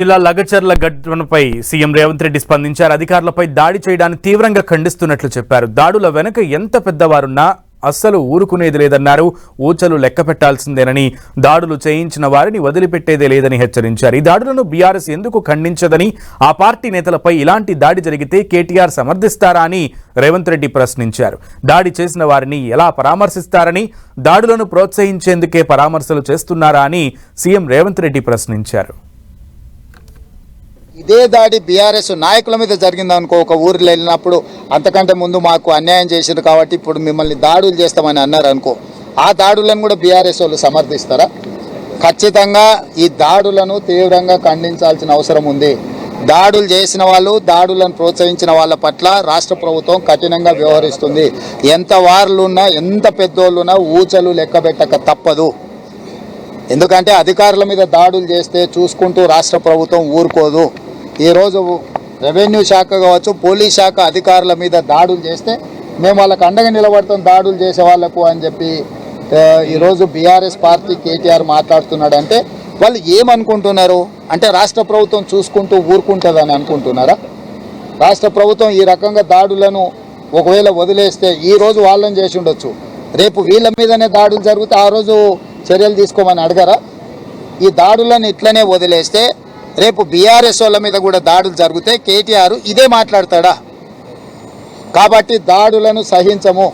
జిల్లా లగచర్ల ఘటనపై సీఎం రేవంత్ రెడ్డి స్పందించారు. అధికారులపై దాడి చేయడాన్ని తీవ్రంగా ఖండిస్తున్నట్లు చెప్పారు. దాడుల వెనుక ఎంత పెద్దవారున్నా అస్సలు ఊరుకునేది లేదన్నారు. ఊచలు లెక్క పెట్టాల్సిందేనని దాడులు చేయించిన వారిని వదిలిపెట్టేదే లేదని హెచ్చరించారు. ఈ దాడులను బీఆర్ఎస్ ఎందుకు ఖండించదని ఆ పార్టీ నేతలపై ఇలాంటి దాడి జరిగితే కేటీఆర్ సమర్థిస్తారా అని రేవంత్ రెడ్డి ప్రశ్నించారు. దాడి చేసిన వారిని ఎలా పరామర్శిస్తారని దాడులను ప్రోత్సహించేందుకే పరామర్శలు చేస్తున్నారా అని సీఎం రేవంత్ రెడ్డి ప్రశ్నించారు. ఇదే దాడి బీఆర్ఎస్ నాయకుల మీద జరిగిందనుకో ఒక ఊరిలో వెళ్ళినప్పుడు అంతకంటే ముందు మాకు అన్యాయం చేసింది కాబట్టి ఇప్పుడు మిమ్మల్ని దాడులు చేస్తామని అన్నారు అనుకో ఆ దాడులను కూడా బీఆర్ఎస్ వాళ్ళు సమర్థిస్తారా? ఖచ్చితంగా ఈ దాడులను తీవ్రంగా ఖండించాల్సిన అవసరం ఉంది. దాడులు చేసిన వాళ్ళు దాడులను ప్రోత్సహించిన వాళ్ళ పట్ల రాష్ట్ర ప్రభుత్వం కఠినంగా వ్యవహరిస్తుంది. ఎంత వారులున్నా ఎంత పెద్దోళ్ళున్నా ఊచలు లెక్క పెట్టక తప్పదు. ఎందుకంటే అధికారుల మీద దాడులు చేస్తే చూసుకుంటూ రాష్ట్ర ప్రభుత్వం ఊరుకోదు. ఈరోజు రెవెన్యూ శాఖ కావచ్చు పోలీస్ శాఖ అధికారుల మీద దాడులు చేస్తే మేము వాళ్ళకు అండగా నిలబడతాం దాడులు చేసే వాళ్ళకు అని చెప్పి ఈరోజు బీఆర్ఎస్ పార్టీ కేటీఆర్ మాట్లాడుతున్నాడంటే వాళ్ళు ఏమనుకుంటున్నారు? అంటే రాష్ట్ర ప్రభుత్వం చూసుకుంటూ ఊరుకుంటుందని అనుకుంటున్నారా? రాష్ట్ర ప్రభుత్వం ఈ రకంగా దాడులను ఒకవేళ వదిలేస్తే ఈరోజు వాళ్ళని చేసి ఉండొచ్చు. రేపు వీళ్ళ మీదనే దాడులు జరిగితే ఆ రోజు చర్యలు తీసుకోమని అడగరా? ఈ దాడులను ఇట్లనే వదిలేస్తే రేపు బీఆర్ఎస్ వాళ్ళ మీద కూడా దాడులు జరిగితే కేటీఆర్ ఇదే మాట్లాడతాడా? కాబట్టి దాడులను సహించము.